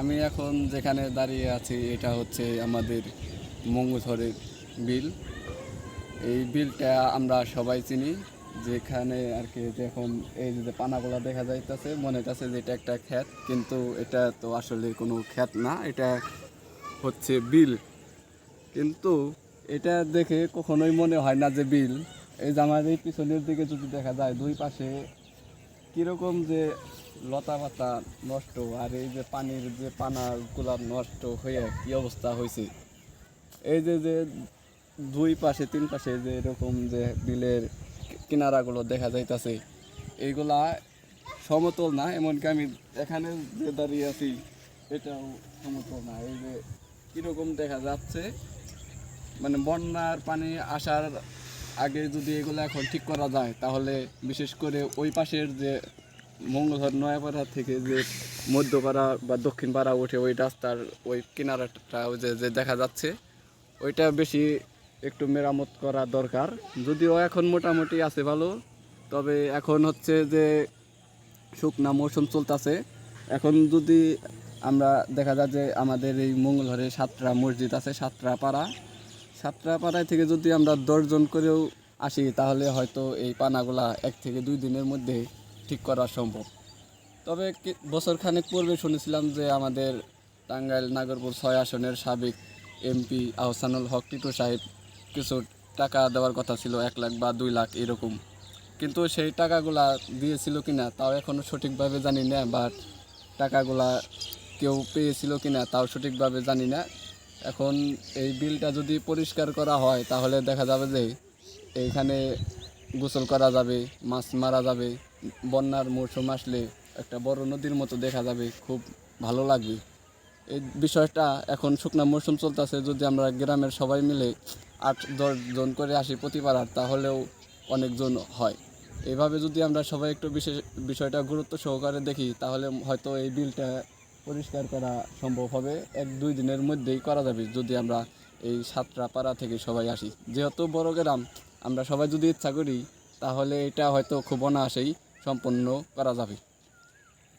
আমি এখন যেখানে দাঁড়িয়ে আছি, এটা হচ্ছে আমাদের মঙ্গুথরের বিল। এই বিলটা আমরা সবাই চিনি। যেখানে আর কি এখন এই যে পানাগুলা দেখা যাইতেছে, মনে হইতেছে যে এটা একটা ক্ষেত, কিন্তু এটা তো আসলে কোনো ক্ষেত না, এটা হচ্ছে বিল। কিন্তু এটা দেখে কখনোই মনে হয় না যে বিল। এই যে এই পিছনের দিকে যদি দেখা যায়, দুই পাশে কীরকম যে লতা পাতা নষ্ট, আর এই যে পানির যে পানাগুলা নষ্ট হয়ে কি অবস্থা হয়েছে এই যে যে দুই পাশে, তিন পাশে যে এরকম যে বিলের কিনারাগুলো দেখা যাইতাছে, এইগুলা সমতল না? এমনকি আমি এখানে যে দাঁড়িয়ে আছি, এটাও সমতল না। এই যে কীরকম দেখা যাচ্ছে মানে বন্যার পানি আসার আগে যদি এগুলো এখন ঠিক করা যায়, তাহলে বিশেষ করে ওই পাশের যে মঙ্গলধর নয়াপাড়া থেকে যে মধ্যপাড়া বা দক্ষিণ পাড়া ওঠে ওই রাস্তার ওই কিনারাটা ওই যে যে দেখা যাচ্ছে, ওইটা বেশি একটু মেরামত করা দরকার। যদিও এখন মোটামুটি আছে ভালো, তবে এখন হচ্ছে যে শুকনা মৌসুম চলতেছে। এখন যদি আমরা দেখা যায় যে আমাদের এই মঙ্গলহরে সাতটা মসজিদ আছে সাতটা পাড়া সাতটা পাড়ায় থেকে যদি আমরা দশজন করেও আসি, তাহলে হয়তো এই পানাগুলা এক থেকে দুই দিনের মধ্যে ঠিক করা সম্ভব। তবে কি- বছর খানেক পূর্বে শুনেছিলাম যে আমাদের টাঙ্গাইল নাগরপুর ছয় আসনের সাবেক এমপি আহসানুল হক টিটু সাহেব কিছু টাকা দেওয়ার কথা ছিল, এক লাখ বা দুই লাখ এরকম। কিন্তু সেই টাকাগুলা দিয়েছিল কিনা তাও এখনও সঠিকভাবে জানি না, বা টাকাগুলা কেউ পেয়েছিল কিনা তাও সঠিকভাবে জানি না। এখন এই বিলটা যদি পরিষ্কার করা হয়, তাহলে দেখা যাবে যে এইখানে গোসল করা যাবে মাছ মারা যাবে বন্যার মৌসুম আসলে একটা বড় নদীর মতো দেখা যাবে, খুব ভালো লাগবে। এই বিষয়টা এখন শুকনা মৌসুম চলতেছে, যদি আমরা গ্রামের সবাই মিলে আট, দশ জন করে আসি প্রতি পাড়ার, তাহলেও অনেকজন হয়। এইভাবে যদি আমরা সবাই একটু বিশেষ বিষয়টা গুরুত্ব সহকারে দেখি, তাহলে হয়তো এই বিলটা পরিষ্কার করা সম্ভব হবে। এক, দুই দিনের মধ্যেই করা যাবে, যদি আমরা এই সাতটা পাড়া থেকে সবাই আসি। যেহেতু বড় গ্রাম, আমরা সবাই যদি ইচ্ছা করি, তাহলে এটা হয়তো খুব অনায়াসেই সম্পন্ন করা যাবে।